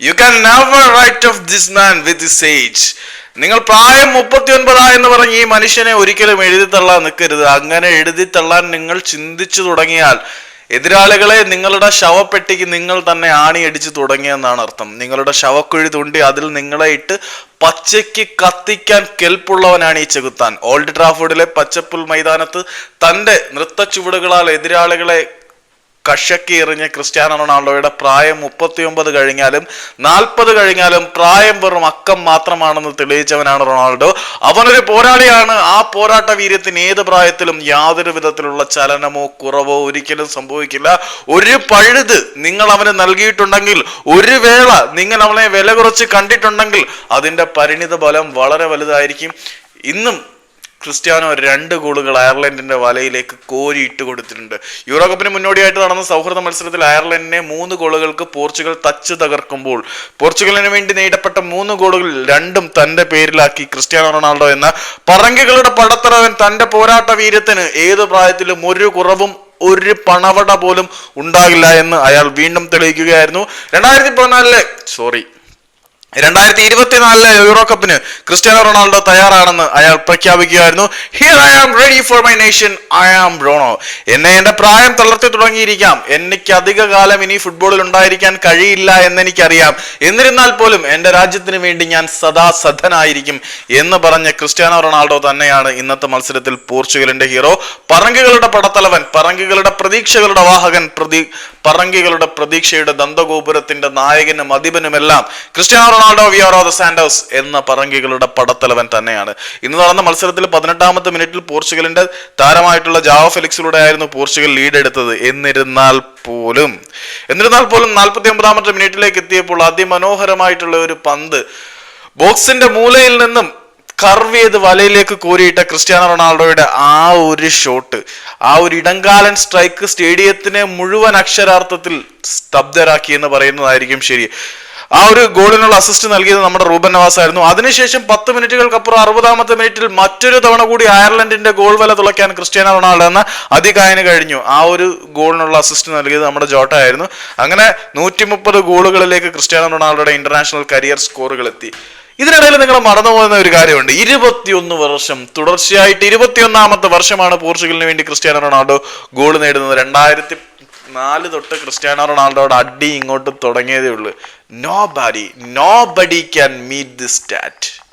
You can never write off this man with this age നിങ്ങൾ പ്രായം മുപ്പത്തി ഒൻപതായെന്ന് പറഞ്ഞ് ഈ മനുഷ്യനെ ഒരിക്കലും എഴുതി തള്ളാൻ നിൽക്കരുത്. അങ്ങനെ എഴുതി തള്ളാൻ നിങ്ങൾ ചിന്തിച്ചു തുടങ്ങിയാൽ എതിരാളികളെ നിങ്ങളുടെ ശവപ്പെട്ടിക്ക് നിങ്ങൾ തന്നെ ആണിയടിച്ച് തുടങ്ങിയെന്നാണ് അർത്ഥം. നിങ്ങളുടെ ശവക്കുഴി തുണ്ടി അതിൽ നിങ്ങളെ ഇട്ട് പച്ചയ്ക്ക് കത്തിക്കാൻ കെൽപ്പുള്ളവനാണ് ഈ ചെകുത്താൻ. ഓൾഡ് ട്രാഫോർഡിലെ പച്ചപ്പുൽ മൈതാനത്ത് തന്റെ നൃത്തച്ചുവടുകളാൽ എതിരാളികളെ കഷക്കി എറിഞ്ഞ ക്രിസ്ത്യാനോ റൊണാൾഡോയുടെ പ്രായം മുപ്പത്തിയൊമ്പത് കഴിഞ്ഞാലും നാൽപ്പത് കഴിഞ്ഞാലും പ്രായം വെറും അക്കം മാത്രമാണെന്ന് തെളിയിച്ചവനാണ് റൊണാൾഡോ. അവനൊരു പോരാളിയാണ്. ആ പോരാട്ട വീര്യത്തിന് ഏത് പ്രായത്തിലും യാതൊരു വിധത്തിലുള്ള ചലനമോ കുറവോ ഒരിക്കലും സംഭവിക്കില്ല. ഒരു പഴുത് നിങ്ങൾ അവന് നൽകിയിട്ടുണ്ടെങ്കിൽ ഒരു വേള നിങ്ങൾ അവനെ വില കുറച്ച് കണ്ടിട്ടുണ്ടെങ്കിൽ അതിന്റെ പരിണിത ഫലം വളരെ വലുതായിരിക്കും. ഇന്നും ക്രിസ്ത്യാനോ രണ്ട് ഗോളുകൾ അയർലൻഡിന്റെ വലയിലേക്ക് കോരി ഇട്ട് കൊടുത്തിട്ടുണ്ട്. യൂറോകപ്പിന് മുന്നോടിയായിട്ട് നടന്ന സൗഹൃദ മത്സരത്തിൽ അയർലൻഡിനെ മൂന്ന് ഗോളുകൾക്ക് പോർച്ചുഗൽ തച്ച് തകർക്കുമ്പോൾ പോർച്ചുഗലിന് വേണ്ടി നേടപ്പെട്ട മൂന്ന് ഗോളുകൾ രണ്ടും തന്റെ പേരിലാക്കി ക്രിസ്ത്യാനോ റൊണാൾഡോ എന്ന പറങ്കികളുടെ പടത്തറവൻ തന്റെ പോരാട്ട വീര്യത്തിന് ഏത് പ്രായത്തിലും ഒരു കുറവും ഒരു പണവട പോലും ഉണ്ടാകില്ല എന്ന് അയാൾ വീണ്ടും തെളിയിക്കുകയായിരുന്നു. രണ്ടായിരത്തി പതിനാലിലെ സോറി രണ്ടായിരത്തി ഇരുപത്തിനാലിലെ യൂറോ കപ്പിന് ക്രിസ്ത്യാനോ റൊണാൾഡോ തയ്യാറാണെന്ന് അയാൾ പ്രഖ്യാപിക്കുകയായിരുന്നു. Here I am ready for my nation I am Rono എന്നെ എന്റെ പ്രായം തളർത്തി തുടങ്ങിയിരിക്കാം. എനിക്ക് അധിക കാലം ഇനി ഫുട്ബോളിൽ ഉണ്ടായിരിക്കാൻ കഴിയില്ല എന്നെനിക്കറിയാം. എന്നിരുന്നാൽ പോലും എന്റെ രാജ്യത്തിന് വേണ്ടി ഞാൻ സദാ സദ്ധനായിരിക്കും എന്ന് പറഞ്ഞ ക്രിസ്ത്യാനോ റൊണാൾഡോ തന്നെയാണ് ഇന്നത്തെ മത്സരത്തിൽ പോർച്ചുഗലിന്റെ ഹീറോ. പറങ്കികളുടെ പടത്തലവൻ പറങ്കികളുടെ പ്രതീക്ഷകളുടെ വാഹകൻ പ്രതി പറങ്കികളുടെ പ്രതീക്ഷയുടെ ദന്തഗോപുരത്തിന്റെ നായകനും അധിപനുമെല്ലാം Cristiano Ronaldo we are the Santos എന്ന പറങ്കികളുടെ പടത്തലവൻ തന്നെയാണ്. ഇന്ന് നടന്ന മത്സരത്തിൽ പതിനെട്ടാമത്തെ മിനിറ്റിൽ പോർച്ചുഗലിന്റെ താരമായിട്ടുള്ള ജാവോ ഫെലിക്സിലൂടെ ആയിരുന്നു പോർച്ചുഗൽ ലീഡ് എടുത്തത് എന്നിരുന്നാൽ പോലും എന്നിരുന്നാൽ പോലും നാൽപ്പത്തി ഒമ്പതാമത്തെ മിനിറ്റിലേക്ക് എത്തിയപ്പോൾ അതിമനോഹരമായിട്ടുള്ള ഒരു പന്ത് ബോക്സിന്റെ മൂലയിൽ നിന്നും കർവ് ചെയ്ത് വലയിലേക്ക് കോരിയിട്ട ക്രിസ്ത്യാനോ റൊണാൾഡോയുടെ ആ ഒരു ഷോട്ട് ആ ഒരു ഇടങ്കാലൻ സ്ട്രൈക്ക് സ്റ്റേഡിയത്തിനെ മുഴുവൻ അക്ഷരാർത്ഥത്തിൽ സ്തബ്ധരാക്കി എന്ന് പറയുന്നതായിരിക്കും ശരി. ആ ഒരു ഗോളിനുള്ള അസിസ്റ്റ് നൽകിയത് നമ്മുടെ റൂബൻ നവാസ് ആയിരുന്നു അതിനുശേഷം പത്ത് മിനിറ്റുകൾക്കപ്പുറം അറുപതാമത്തെ മിനിറ്റിൽ മറ്റൊരു തവണ കൂടി അയർലൻഡിന്റെ ഗോൾ വല തുളയ്ക്കാൻ ക്രിസ്ത്യാനോ റൊണാൾഡോ എന്ന അതികായന് കഴിഞ്ഞു. ആ ഒരു ഗോളിനുള്ള അസിസ്റ്റ് നൽകിയത് നമ്മുടെ ജോട്ട ആയിരുന്നു. അങ്ങനെ നൂറ്റി മുപ്പത് ഗോളുകളിലേക്ക് ക്രിസ്ത്യാനോ റൊണാൾഡോയുടെ ഇന്റർനാഷണൽ കരിയർ സ്കോറുകൾ എത്തി. ഇതിനിടയിൽ നിങ്ങൾ മറന്നുപോകുന്ന ഒരു കാര്യമുണ്ട്. ഇരുപത്തിയൊന്ന് വർഷം തുടർച്ചയായിട്ട് ഇരുപത്തിയൊന്നാമത്തെ വർഷമാണ് പോർച്ചുഗലിന് വേണ്ടി ക്രിസ്ത്യാനോ റൊണാൾഡോ ഗോൾ നേടുന്നത്. രണ്ടായിരത്തി നാല് തൊട്ട് ക്രിസ്ത്യാനോ റൊണാൾഡോയുടെ അടി ഇങ്ങോട്ട് തുടങ്ങിയതേ ഉള്ളൂ. Nobody nobody can meet this stat